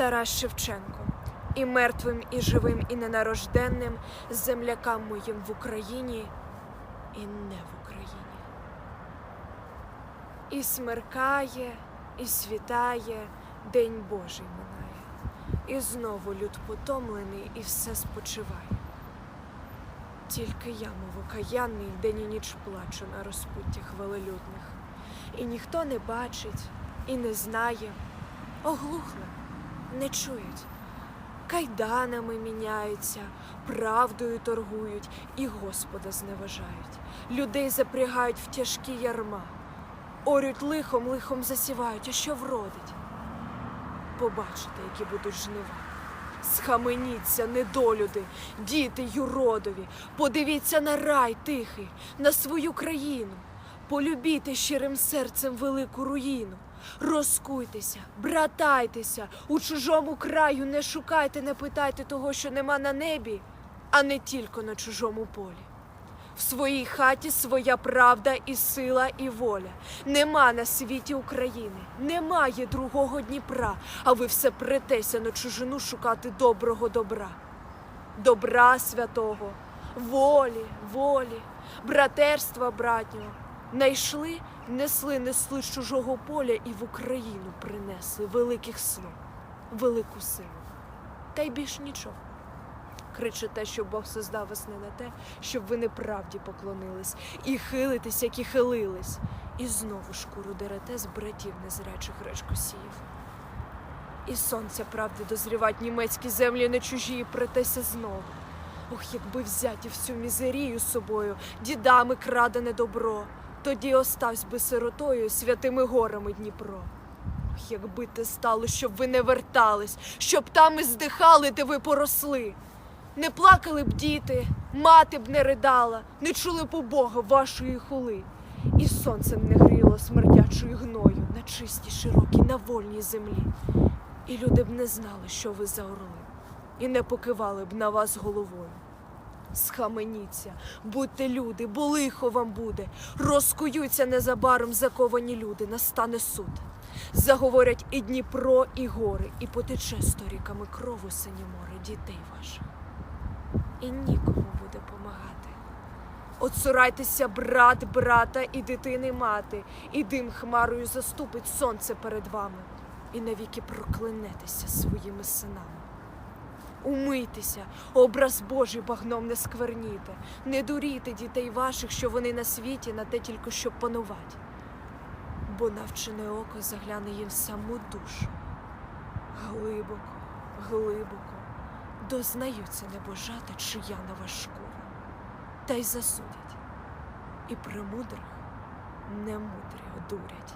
Тарас Шевченко. І мертвим, і живим, і ненарожденним землякам моїм в Україні і не в Україні. І смеркає, і світає, день Божий минає, і знову люд потомлений, і все спочиває. Тільки я, мов окаянний, день і ніч плачу на розпуттях велелюдних, і ніхто не бачить і не знає, оглухли, не чують. Кайданами міняються, правдою торгують і Господа зневажають. Людей запрягають в тяжкі ярма, орють лихом, лихом засівають, а що вродить? Побачите, які будуть жнива. Схаменіться, недолюди, діти юродові, подивіться на рай тихий, на свою країну, полюбіте щирим серцем велику руїну. Розкуйтеся, братайтеся, у чужому краю не шукайте, не питайте того, що нема на небі, а не тільки на чужому полі. В своїй хаті своя правда і сила, і воля. Нема на світі України, немає другого Дніпра, а ви все претеся на чужину шукати доброго добра. Добра святого, волі, волі, братерства братнього. Найшли, несли, несли з чужого поля і в Україну принесли великих слов, велику силу. Та й більш нічого. Кричите, що Бог создав вас не на те, щоб ви неправді поклонились, і хилитесь, як і хилились, і знову шкуру дерете з братів незрячих речкосіїв. І сонця правди дозрівать німецькі землі не чужі, і претеся знову. Ох, якби взяті всю мізерію собою, дідами крадене добро, тоді оставсь би сиротою святими горами Дніпро. Ох, якби те стало, щоб ви не вертались, щоб там і здихали, де ви поросли. Не плакали б діти, мати б не ридала, не чули б у Бога вашої хули. І сонцем не гріло смердячою гною на чистій, широкій, на вольній землі. І люди б не знали, що ви за орли, і не покивали б на вас головою. Схаменіться, будьте люди, бо лихо вам буде. Розкуються незабаром заковані люди, настане суд. Заговорять і Дніпро, і гори, і потече сторіками крову синє море дітей ваших. І нікому буде помагати. Отсурайтеся, брат, брата і дитини мати, і дим хмарою заступить сонце перед вами, і навіки проклянетеся своїми синами. Умийтеся, образ Божий багном не скверніте, не дурійте дітей ваших, що вони на світі на те тільки щоб панувати. Бо навчене око загляне їм в саму душу. Глибоко, глибоко дознаються небожата, чия нова шкура, та й засудять, і премудрих немудрі одурять.